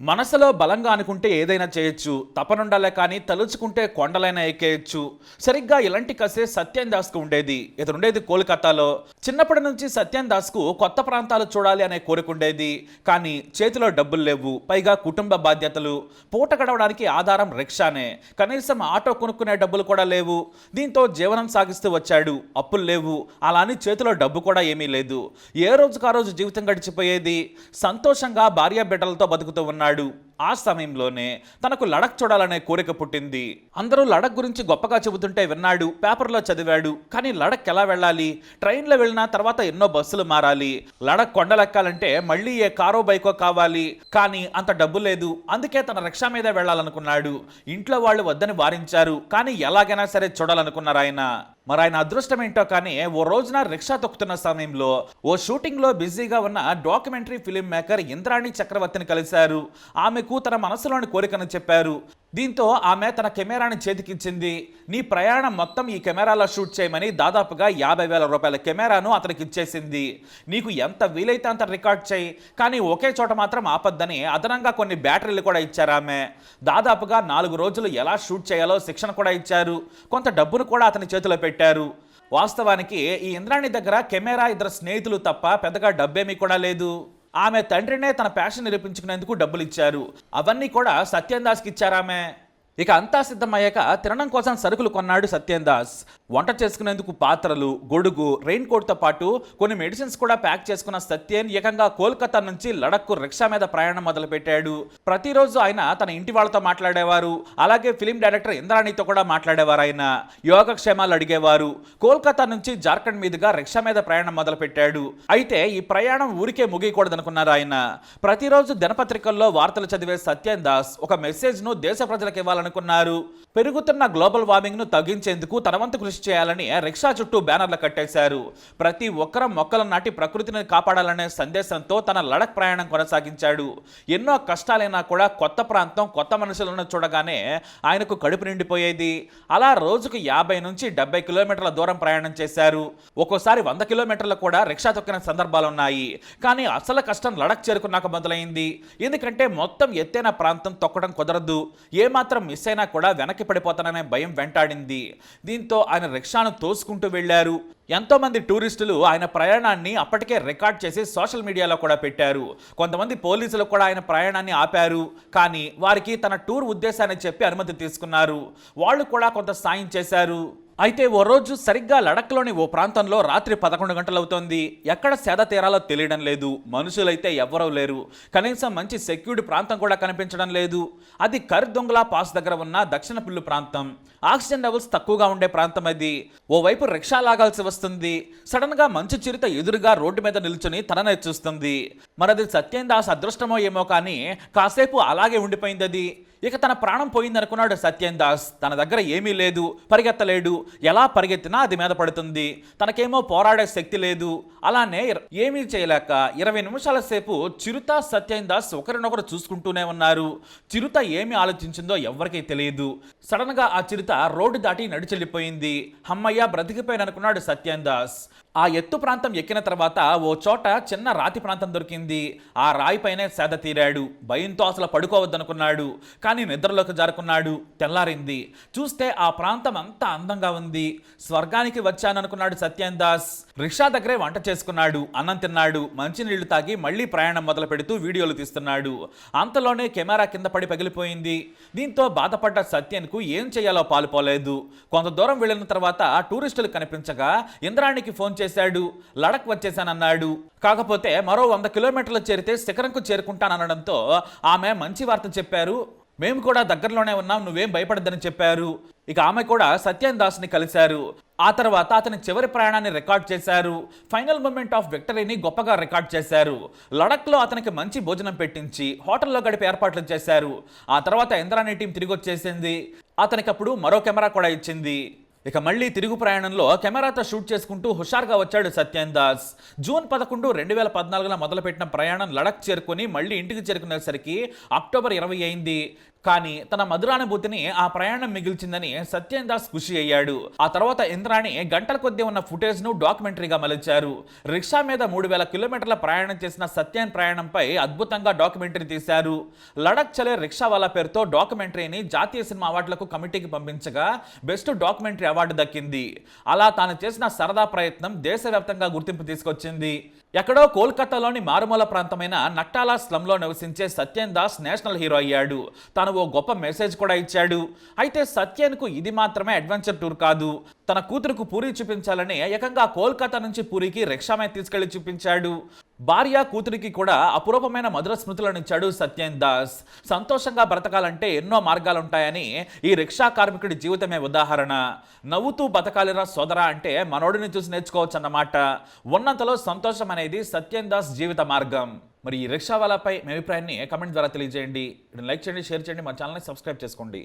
మనసులో బలంగా అనుకుంటే ఏదైనా చేయొచ్చు తపనుండాలే కానీ తలుచుకుంటే కొండలైనా ఎక్కేయచ్చు. సరిగ్గా ఇలాంటి కసే సత్యం దాస్కు ఉండేది. ఇతను ఉండేది కోల్కతాలో చిన్నప్పటి నుంచి సత్యం దాస్కు కొత్త ప్రాంతాలు చూడాలి అనే కోరుకుండేది కానీ చేతిలో డబ్బులు లేవు పైగా కుటుంబ బాధ్యతలు. పూట గడవడానికి ఆధారం రిక్షానే. కనీసం ఆటో కొనుక్కునే డబ్బులు కూడా లేవు. దీంతో జీవనం సాగిస్తూ వచ్చాడు. అప్పులు లేవు. అలా అని చేతిలో డబ్బు కూడా ఏమీ లేదు. ఏ రోజుకు ఆ రోజు జీవితం గడిచిపోయేది? సంతోషంగా భార్య బిడ్డలతో బతుకుతూ ఉన్నాడు ఆ సమయంలోనే తనకు లడక్ చూడాలనే కోరిక పుట్టింది. అందరూ లడక్ గురించి గొప్పగా చెబుతుంటే విన్నాడు పేపర్లో చదివాడు. కానీ లడక్ ఎలా వెళ్ళాలి? ట్రైన్లో వెళ్ళిన తర్వాత ఎన్నో బస్సులు మారాలి. లడక్ కొండలెక్కాలంటే మళ్ళీ ఏ కారో బైకో కావాలి. కానీ అంత డబ్బు లేదు. అందుకే తన రిక్షా మీద వెళ్ళాలనుకున్నాడు. ఇంట్లో వాళ్ళు వద్దని వారించారు. కానీ ఎలాగైనా సరే చూడాలనుకున్నారు ఆయన. మరి ఆయన అదృష్టం ఏంటో కానీ ఓ రోజున రిక్షా తొక్కుతున్న సమయంలో ఓ షూటింగ్లో బిజీగా ఉన్న డాక్యుమెంటరీ ఫిలిం మేకర్ ఇంద్రాణి చక్రవర్తిని కలిశారు. ఆమెకు తన మనసులోని కోరికను చెప్పారు. దీంతో ఆమె తన కెమెరాని చేతికిచ్చింది. నీ ప్రయాణం మొత్తం ఈ కెమెరాలో షూట్ చేయమని దాదాపుగా యాభై వేల రూపాయల కెమెరాను అతనికి ఇచ్చేసింది. నీకు ఎంత వీలైతే అంత రికార్డ్ చేయి కానీ ఒకే చోట మాత్రం ఆపద్దని అదనంగా కొన్ని బ్యాటరీలు కూడా ఇచ్చారు ఆమె. దాదాపుగా నాలుగు రోజులు ఎలా షూట్ చేయాలో శిక్షణ కూడా ఇచ్చారు. కొంత డబ్బును కూడా అతని చేతిలో పెట్టారు. వాస్తవానికి ఈ ఇంద్రాణి దగ్గర కెమెరా ఇద్దరు స్నేహితులు తప్ప పెద్దగా డబ్బేమీ కూడా లేదు. ఆమె తండ్రినే తన ప్యాషన్ నిరూపించుకునేందుకు డబ్బులు ఇచ్చారు అవన్నీ కూడా సత్యం దాస్కి ఇచ్చారామె. ఇక అంతా సిద్ధమయ్యాక తినడం కోసం సరుకులు కొన్నాడు సత్యం దాస్ వంట చేసుకునేందుకు పాత్రలు గొడుగు రెయిన్ కోట్తో పాటు కొన్ని మెడిసిన్స్ కూడా ప్యాక్ చేసుకున్న సత్యన్ ఏకంగా కోల్కతా నుంచి లడక్కు రిక్షా మీద ప్రయాణం మొదలుపెట్టాడు. ప్రతిరోజు ఆయన తన ఇంటి వాళ్ళతో మాట్లాడేవారు. అలాగే ఫిలిం డైరెక్టర్ ఇంద్రాణితో కూడా మాట్లాడేవారు ఆయన. యోగక్షేమాలు అడిగేవారు. కోల్కతా నుంచి జార్ఖండ్ మీదుగా రిక్షా మీద ప్రయాణం మొదలుపెట్టాడు. అయితే ఈ ప్రయాణం ఊరికే ముగియకూడదనుకున్నారు ఆయన. ప్రతిరోజు దినపత్రికల్లో వార్తలు చదివే సత్యన్ దాస్ ఒక మెసేజ్ను దేశ ప్రజలకు చేయాలనుకున్నారు. పెరుగుతున్న గ్లోబల్ వార్మింగ్ను తగ్గించేందుకు తన వంతు కృషి చేయాలని రిక్షా చుట్టూ బ్యానర్లు కట్టేశారు. ప్రతి ఒక్కరం మొక్కలు నాటి ప్రకృతిని కాపాడాలనే సందేశంతో తన లడక్ ప్రయాణం కొనసాగించాడు. ఎన్నో కష్టాలైనా కూడా కొత్త ప్రాంతం కొత్త మనుషులను చూడగానే ఆయనకు కడుపు నిండిపోయేది. అలా రోజుకు యాభై నుంచి డెబ్బై కిలోమీటర్ల దూరం ప్రయాణం చేశారు. ఒక్కోసారి వంద కిలోమీటర్లు కూడా రిక్షా తొక్కిన సందర్భాలు ఉన్నాయి. కానీ అసలు కష్టం లడక్ చేరుకున్నాక మొదలైంది. ఎందుకంటే మొత్తం ఎత్తైన ప్రాంతం తొక్కడం కుదరదు. ఏమాత్రం మిస్ అయినా కూడా వెనక్కి పడిపోతాననే భయం వెంటాడింది. దీంతో ఆయన రిక్షాను తోసుకుంటూ వెళ్ళారు. ఎంతోమంది టూరిస్టులు ఆయన ప్రయాణాన్ని అప్పటికే రికార్డ్ చేసి సోషల్ మీడియాలో కూడా పెట్టారు. కొంతమంది పోలీసులు కూడా ఆయన ప్రయాణాన్ని ఆపారు. కానీ వారికి తన టూర్ ఉద్దేశాన్ని చెప్పి అనుమతి తీసుకున్నారు. వాళ్ళు కూడా కొంత సాయం చేశారు. అయితే ఓ రోజు సరిగ్గా లడక్లోని ఓ ప్రాంతంలో రాత్రి పదకొండు గంటలవుతోంది. ఎక్కడ సేద తీరాలో తెలియడం లేదు. మనుషులైతే ఎవ్వరూ లేరు. కనీసం మంచి సెక్యూర్డ్ ప్రాంతం కూడా కనిపించడం లేదు. అది కర్దొంగలా పాస్ దగ్గర ఉన్న దక్షిణ పిల్లు ప్రాంతం. ఆక్సిజన్ లెవెల్స్ తక్కువగా ఉండే ప్రాంతం అది. ఓవైపు రిక్షా లాగాల్సి వస్తుంది. సడన్గా మంచు చిరుత ఎదురుగా రోడ్డు మీద నిల్చుని తననే చూస్తుంది. మరది సత్యం దాస్ అదృష్టమో ఏమో కానీ కాసేపు అలాగే ఉండిపోయింది అది. ఇక తన ప్రాణం పోయిందనుకున్నాడు సత్యం దాస్. తన దగ్గర ఏమీ లేదు. పరిగెత్తలేడు. ఎలా పరిగెత్తినా అది మీద పడుతుంది. తనకేమో పోరాడే శక్తి లేదు. అలానే ఏమీ చేయలేక ఇరవై నిమిషాల సేపు చిరుత సత్యం దాస్ ఒకరినొకరు చూసుకుంటూనే ఉన్నారు. చిరుత ఏమి ఆలోచించిందో ఎవ్వరికీ తెలియదు. సడన్గా ఆ చిరుత రోడ్డు దాటి నడిచెళ్ళిపోయింది. అమ్మయ్య బ్రతికిపోయిననుకున్నాడు సత్యం దాస్. ఆ ఎత్తు ప్రాంతం ఎక్కిన తర్వాత ఓ చోట చిన్న రాతి ప్రాంతం దొరికింది. ఆ రాయిపైనే సేద తీరాడు. భయంతో అసలు పడుకోవద్దనుకున్నాడు. కానీ నిద్రలోకి జారుకున్నాడు. తెల్లారింది. చూస్తే ఆ ప్రాంతం అంతా అందంగా ఉంది. స్వర్గానికి వచ్చాననుకున్నాడు సత్యం దాస్. రిక్షా దగ్గరే వంట చేసుకున్నాడు. అన్నం తిన్నాడు. మంచినీళ్ళు తాగి మళ్ళీ ప్రయాణం మొదలు పెడుతూ వీడియోలు తీస్తున్నాడు. అంతలోనే కెమెరా కింద పడి పగిలిపోయింది. దీంతో బాధపడ్డ సత్యన్కు ఏం చేయాలో పాలుపోలేదు. కొంత దూరం వెళ్ళిన తర్వాత టూరిస్టులు కనిపించగా ఇంద్రాణికి ఫోన్ చేశాడు. లడక్ వచ్చేసానన్నాడు కాకపోతే మరో వంద కిలోమీటర్లు చేరితే శిఖరంకు చేరుకుంటాననడంతో ఆమె మంచి వార్త చెప్పారు. మేము కూడా దగ్గరలోనే ఉన్నాం నువ్వేం భయపడద్దని చెప్పారు. ఇక ఆమె కూడా సత్యన్ దాస్ని కలిశారు. ఆ తర్వాత అతని చివరి ప్రయాణాన్ని రికార్డ్ చేశారు. ఫైనల్ మూమెంట్ ఆఫ్ విక్టరీని గొప్పగా రికార్డ్ చేశారు. లడక్లో అతనికి మంచి భోజనం పెట్టించి హోటల్లో గడిపే ఏర్పాట్లు చేశారు. ఆ తర్వాత ఇంద్రాణి టీం తిరిగి వచ్చేసింది అతనికి అప్పుడు మరో కెమెరా కూడా ఇచ్చింది. ఇక మళ్ళీ తిరుగు ప్రయాణంలో కెమెరాతో షూట్ చేసుకుంటూ హుషారుగా వచ్చాడు సత్యన్ దాస్. జూన్ పదకొండు రెండు వేల పద్నాలుగులో మొదలుపెట్టిన ప్రయాణం లడక్ చేరుకొని మళ్ళీ ఇంటికి చేరుకునేసరికి అక్టోబర్ ఇరవై అయింది. కానీ తన మధురానుభూతిని ఆ ప్రయాణం మిగిల్చిందని సత్యన్ దాస్ ఖుషి అయ్యాడు. ఆ తర్వాత ఇంద్రాణి గంటల కొద్దీ ఉన్న ఫుటేజ్ను డాక్యుమెంటరీగా మలిచారు. రిక్షా మీద మూడు వేల కిలోమీటర్ల ప్రయాణం చేసిన సత్యన్ ప్రయాణంపై అద్భుతంగా డాక్యుమెంటరీ తీశారు. లడక్ చలే రిక్షా వాళ్ళ పేరుతో డాక్యుమెంటరీని జాతీయ సినిమా అవార్డులకు కమిటీకి పంపించగా బెస్ట్ డాక్యుమెంటరీ అవార్డు దక్కింది. అలా తాను చేసిన సరదా ప్రయత్నం దేశవ్యాప్తంగా గుర్తింపు తీసుకొచ్చింది. ఎక్కడో కోల్కతాలోని మారుమూల ప్రాంతమైన నట్టాలా స్లంలో నివసించే సత్యన్ దాస్ నేషనల్ హీరో అయ్యాడు. తను ఓ గొప్ప మెసేజ్ కూడా ఇచ్చాడు. అయితే సత్యన్కు ఇది మాత్రమే అడ్వెంచర్ టూర్ కాదు. తన కూతురుకు పూరి చూపించాలని ఏకంగా కోల్కతా నుంచి పూరికి రిక్షా మీద తీసుకెళ్ళి చూపించాడు. భార్య కూతురికి కూడా అపురూపమైన మధుర స్మృతులను ఇచ్చాడు సత్యన్ దాస్. సంతోషంగా బ్రతకాలంటే ఎన్నో మార్గాలుంటాయని ఈ రిక్షా కార్మికుడి జీవితమే ఉదాహరణ. నవ్వుతూ బతకాలిరా సోదరా అంటే మనోడిని చూసి నేర్చుకోవచ్చు అన్నమాట ఉన్నంతలో సంతోషం అనేది సత్యన్ దాస్ జీవిత మార్గం. మరి ఈ రిక్షా వాళ్ళపై మీ అభిప్రాయాన్ని కమెంట్ ద్వారా తెలియజేయండి. లైక్ చేయండి షేర్ చేయండి మా ఛానల్ని సబ్స్క్రైబ్ చేసుకోండి.